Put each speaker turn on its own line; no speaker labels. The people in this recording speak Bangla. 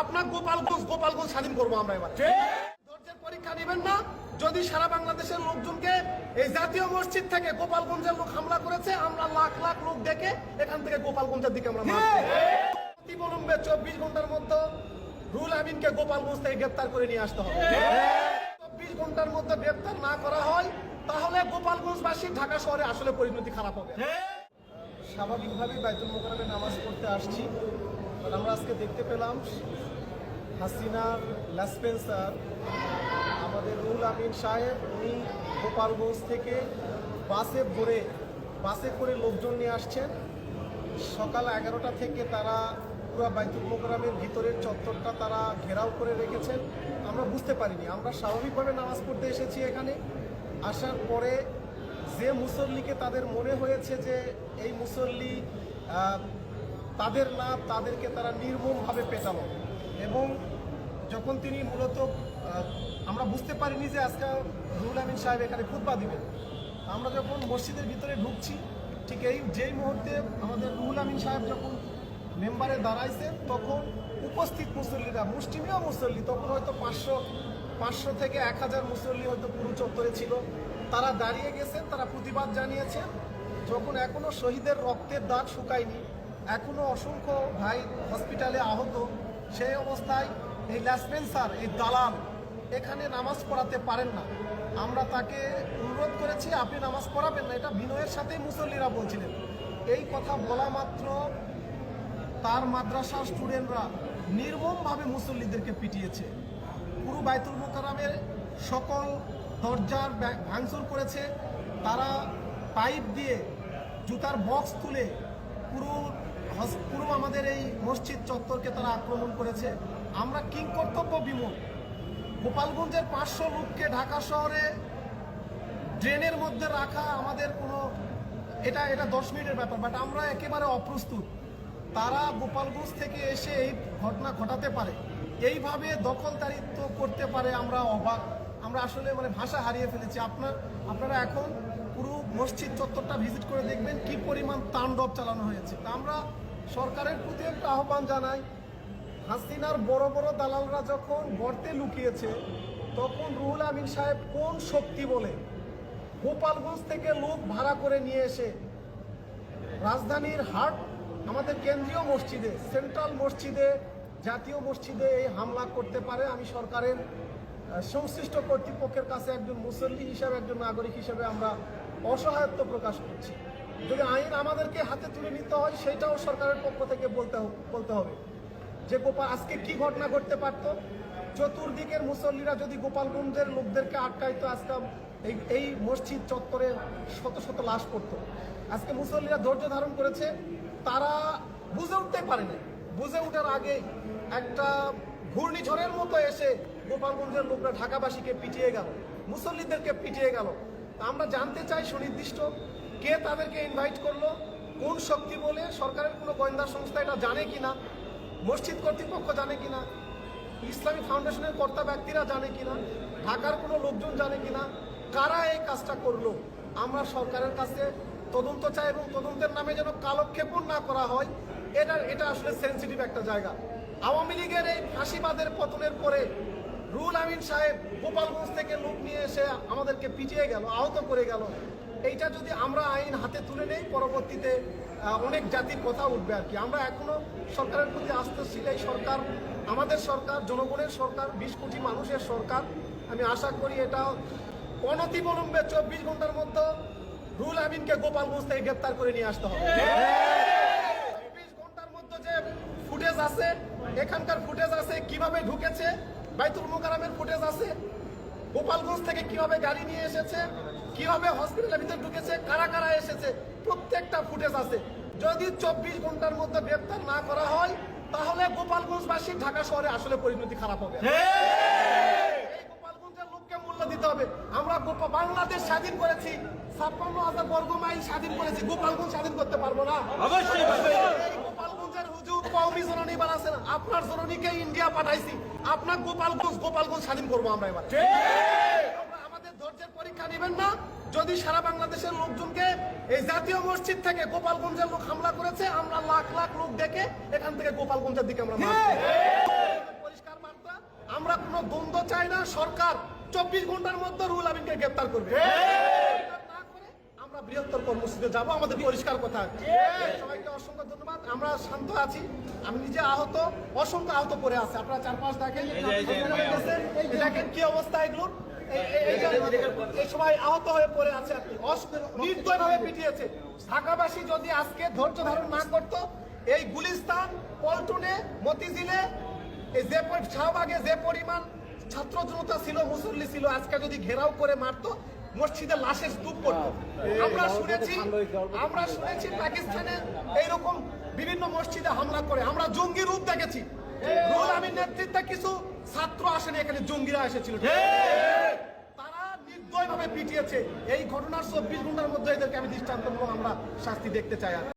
আপনার গোপালগঞ্জ গোপালগঞ্জ স্বাধীন করব আমরা এবার। ধৈর্যের পরীক্ষা নেবেন না। যদি সারা বাংলাদেশের লোকজনকে এই জাতীয় মসজিদ থেকে গোপালগঞ্জের লোক হামলা করেছে আমরা লাখ লাখ লোক ডেকে এখান থেকে গোপালগঞ্জের দিকে আমরা মারছি। চব্বিশ ঘণ্টার মধ্যে রুল আমিনকে গোপালগঞ্জ থেকে গ্রেপ্তার করে নিয়ে আসতে হবে। চব্বিশ ঘণ্টার মধ্যে গ্রেপ্তার না করা হয় তাহলে গোপালগঞ্জবাসী ঢাকা শহরে আসলে পরিণতি খারাপ হবে। স্বাভাবিকভাবেই বাইতুল মোকারমে নামাজ পড়তে আসছি। আমরা আজকে দেখতে পেলাম হাসিনার লাসপেন্সার, আমাদের রুল আমিন সাহেব। উনি গোপালগঞ্জ থেকে বাসে ভরে, বাসে করে লোকজন নিয়ে আসছেন। সকাল এগারোটা থেকে তারা পুরো বাইতুল মোকরামের ভিতরের চত্বরটা তারা ঘেরাও করে রেখেছেন। আমরা বুঝতে পারিনি। আমরা স্বাভাবিকভাবে নামাজ পড়তে এসেছি এখানে। আসার পরে যে মুসল্লিকে তাদের মনে হয়েছে যে এই মুসল্লি তাদের না তাদেরকে তারা নির্মমভাবে পেটালো। এবং যখন তিনি মূলত আমরা বুঝতে পারিনি যে আজকে রুহুল আমিন সাহেব এখানে খুতবা দিবেন। আমরা যখন মসজিদের ভিতরে ঢুকছি, ঠিক এই যেই মুহূর্তে আমাদের রুহুল আমিন সাহেব যখন মেম্বারে দাঁড়াইছে, তখন উপস্থিত মুসল্লিরা মুষ্টিমীয় মুসল্লি, তখন হয়তো পাঁচশো পাঁচশো থেকে এক হাজার মুসল্লি হয়তো পুরো চত্বরে ছিল। তারা দাঁড়িয়ে গেছেন তারা প্রতিবাদ জানিয়েছেন যখন এখনও শহীদের রক্তের দাগ শুকায়নি এখনও অসংখ্য ভাই হসপিটালে আহত। সেই অবস্থায় এই ল্যাসপেন্সার, এই দালাল এখানে নামাজ পড়াতে পারেন না। আমরা তাকে অনুরোধ করেছি, আপনি নামাজ পড়াবেন না। এটা বিনয়ের সাথেই মুসল্লিরা বলছিলেন। এই কথা বলা মাত্র তার মাদ্রাসার স্টুডেন্টরা নির্মমভাবে মুসল্লিদেরকে পিটিয়েছে। পুরো বাইতুল মোকারামের সকল দরজার ভাঙচুর করেছে। তারা পাইপ দিয়ে জুতার বক্স তুলে পুরো পুরো আমাদের এই মসজিদ চত্বরকে তারা আক্রমণ করেছে। আমরা কিং কর্তব্য বিমূল গোপালগঞ্জের পাঁচশো লোককে ঢাকা শহরে ড্রেনের মধ্যে রাখা আমাদের কোনো এটা এটা দশ মিনিটের ব্যাপার বাট আমরা একেবারে অপ্রস্তুত। তারা গোপালগঞ্জ থেকে এসে এই ঘটনা ঘটাতে পারে। এইভাবে দখলদারিত্ব করতে পারে আমরা অবাক। আমরা আসলে মানে ভাষা হারিয়ে ফেলেছি। আপনার আপনারা এখন পুরো মসজিদ চত্বরটা ভিজিট করে দেখবেন কি পরিমাণ তাণ্ডব চালানো হয়েছে। তা আমরা সরকারের প্রতি একটা আহ্বান জানাই। হাসিনার বড় বড় দালালরা যখন গর্তে লুকিয়েছে, তখন রুহুল আমিন সাহেব কোন শক্তি বলে গোপালগঞ্জ থেকে লোক ভাড়া করে নিয়ে এসে রাজধানীর হাট, আমাদের কেন্দ্রীয় মসজিদে, সেন্ট্রাল মসজিদে, জাতীয় মসজিদে এই হামলা করতে পারে। আমি সরকারের সংশ্লিষ্ট কর্তৃপক্ষের কাছে একজন মুসল্লি হিসাবে, একজন নাগরিক হিসেবে আমরা অসহায়ত্ব প্রকাশ করছি। যদি আইন আমাদেরকে হাতে তুলে নিতে হয়, সেটাও সরকারের পক্ষ থেকে বলতে বলতে হবে। যে গোপাল আজকে কি ঘটনা ঘটতে পারত? চতুর্দিকের মুসল্লিরা যদি গোপালগঞ্জের লোকদেরকে আটকাইতো, আজকে এই এই মসজিদ চত্বরে শত শত লাশ পড়তো। আজকে মুসল্লিরা ধৈর্য ধারণ করেছে, তারা বুঝে উঠতে পারেনি বুঝে ওঠার আগে একটা ঘূর্ণিঝড়ের মতো এসে গোপালগঞ্জের লোকরা ঢাকাবাসীকে পিটিয়ে গেল, মুসল্লিদেরকে পিটিয়ে গেল। আমরা জানতে চাই সুনির্দিষ্ট কে তাদেরকে ইনভাইট করল, কোন শক্তি বলে, সরকারের কোনো গোয়েন্দা সংস্থা এটা জানে কি না মসজিদ কর্তৃপক্ষ জানে কি না ইসলামী ফাউন্ডেশনের কর্তা ব্যক্তিরা জানে কিনা, ঢাকার কোনো লোকজন জানে কিনা, কারা এই কাজটা করল, আমরা সরকারের কাছে তদন্ত চাই এবং তদন্তের নামে যেন কালক্ষেপণ না করা হয়, এটা এটা আসলে সেন্সিটিভ একটা জায়গা। আওয়ামী লীগের এই ফাঁসিবাদের পতনের পরে রুল আমিন সাহেব গোপালগঞ্জ থেকে লোক নিয়ে এসে আমাদেরকে পিটিয়ে গেল, আহত করে গেল। এইটা যদি আমরা আইন হাতে তুলে নেই, পরবর্তীতে অনেক জাতির কথা উঠবে আর কি। আমরা এখনও সরকারের প্রতি আস্থাশীল, এই সরকার আমাদের সরকার, জনগণের সরকার, বিশ কোটি মানুষের সরকার। আমি আশা করি এটা অনতিবিলম্বে চব্বিশ ঘণ্টার মধ্যে রুল আমিনকে গোপালগঞ্জ থেকে গ্রেপ্তার করে নিয়ে আসতে হবে। চব্বিশ ঘণ্টার মধ্যে যে ফুটেজ আছে, এখানকার ফুটেজ আছে, কীভাবে ঢুকেছে বাইতুল মোকারামের ফুটেজ আছে। গোপালগঞ্জ থেকে কীভাবে গাড়ি নিয়ে এসেছে কীভাবে হসপিটালের ভিতরে ঢুকেছে কারা কারা এসেছে প্রত্যেকটা ফুটেজ আছে। যদি চব্বিশ ঘণ্টার মধ্যে গ্রেপ্তার না করা হয় তাহলে গোপালগঞ্জবাসী ঢাকা শহরে আসলে পরিণতি খারাপ হবে। এই গোপালগঞ্জের লোককে মূল্য দিতে হবে। আমরা বাংলাদেশ স্বাধীন করেছি ছাপ্পান্ন হাজার বর্গ মাইল স্বাধীন করেছি গোপালগঞ্জ স্বাধীন করতে পারব না।
অবশ্যই
কওমি জননী বানাচ্ছেন আপনার জননীকে ইন্ডিয়া পাঠাইছি। আপনার গোপালগঞ্জ গোপালগঞ্জ স্বাধীন করব আমরা এবার। আমাদের ধৈর্যের পরীক্ষা নেবেন না। যদি সারা বাংলাদেশের লোকজনকে এই জাতীয় মসজিদ থেকে গোপালগঞ্জের লোক হামলা করেছে আমরা লাখ লাখ লোক ডেকে এখান থেকে গোপালগঞ্জের দিকে আমরা মারছি। দ্বন্দ্ব চায় না। সরকার চব্বিশ ঘণ্টার মধ্যে রুল আমিনকে গ্রেপ্তার করবে। আমরা বৃহত্তর কর্মসূচিতে যাব। আমাদের পরিষ্কার কথা সবাইকে অসংখ্য আমরা শান্ত আছি আমি নিজে আহত অসংখ্য আহত পড়ে আছে। আপনারা চার পাঁচ দেখেন দেখেন কি অবস্থা এগুলোর। এই- সময় আহত হয়ে পড়ে আছে আর কি। নির্দয় ভাবে পিটিয়েছে। ঢাকাবাসী যদি আজকে ধৈর্য ধারণ না করতো এই গুলিস্তান পল্টনে মতিঝিলে যে শাহবাগে যে পরিমাণ ছাত্র জনতা ছিল মুসল্লি ছিল আজকে যদি ঘেরাও করে মারতো মসজিদে লাশের স্তূপ পড়তো। আমরা শুনেছি আমরা শুনেছি পাকিস্তানে এইরকম বিভিন্ন মসজিদে হামলা করে। আমরা জঙ্গি রূপ দেখেছি। রুহুল আমির নেতৃত্বে কিছু ছাত্র আসেনি এখানে জঙ্গিরা এসেছিল। তারা নির্দয় পিটিয়েছে। এই ঘটনার চব্বিশ ঘণ্টার মধ্যে এদেরকে আমি দৃষ্টান্তমূলক আমরা শাস্তি দেখতে চাই আর